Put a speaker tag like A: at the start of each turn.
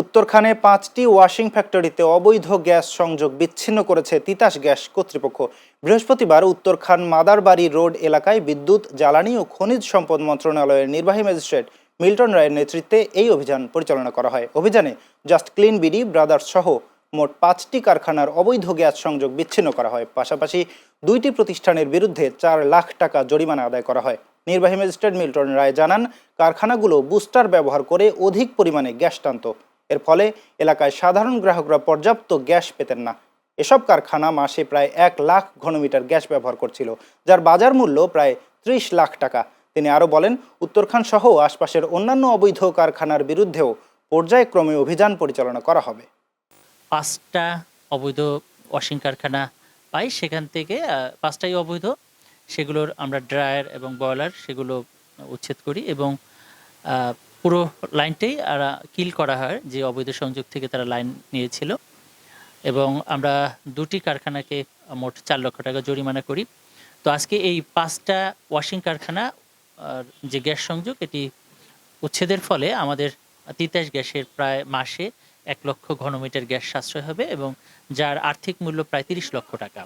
A: উত্তরখানে পাঁচটি ওয়াশিং ফ্যাক্টরিতে অবৈধ গ্যাস সংযোগ বিচ্ছিন্ন করেছে তিতাস গ্যাস কর্তৃপক্ষ। বৃহস্পতিবার উত্তরখান মাদারবাড়ি রোড এলাকায় বিদ্যুৎ, জ্বালানি ও খনিজ সম্পদ মন্ত্রণালয়ের নির্বাহী ম্যাজিস্ট্রেট মিল্টন রায়ের নেতৃত্বে এই অভিযান পরিচালনা করা হয়। অভিযানে জাস্ট ক্লিন বিডি ব্রাদার্স সহ মোট পাঁচটি কারখানার অবৈধ গ্যাস সংযোগ বিচ্ছিন্ন করা হয়। পাশাপাশি দুইটি প্রতিষ্ঠানের বিরুদ্ধে চার লাখ টাকা জরিমানা আদায় করা হয়। নির্বাহী ম্যাজিস্ট্রেট মিল্টন রায় জানান, কারখানাগুলো বুস্টার ব্যবহার করে অধিক পরিমাণে গ্যাস টানত। এর ফলে এলাকায় সাধারণ গ্রাহকরা পর্যাপ্ত গ্যাস পেতেন না। এসব কারখানা মাসে প্রায় এক লাখ ঘনমিটার গ্যাস ব্যবহার করছিল, যার বাজার মূল্য প্রায় ত্রিশ লাখ টাকা। তিনি আরও বলেন, উত্তরখান সহ আশপাশের অন্যান্য অবৈধ কারখানার বিরুদ্ধেও পর্যায়ক্রমে অভিযান পরিচালনা করা হবে।
B: পাঁচটা অবৈধ ওয়াশিং কারখানা পাই সেখান থেকে পাঁচটাই অবৈধ। সেগুলোর আমরা ড্রায়ার এবং বয়লার সেগুলো উচ্ছেদ করি এবং পুরো লাইনটাই কিল করা হয় যে অবৈধ সংযোগ থেকে তারা লাইন নিয়েছিল। এবং আমরা দুটি কারখানাকে মোট চার লক্ষ টাকা জরিমানা করি। তো আজকে এই পাঁচটা ওয়াশিং কারখানা যে গ্যাস সংযোগ, এটি উচ্ছেদের ফলে আমাদের তিতাস গ্যাসের প্রায় মাসে এক লক্ষ ঘনমিটার গ্যাস সাশ্রয় হবে এবং যার আর্থিক মূল্য প্রায় তিরিশ লক্ষ টাকা।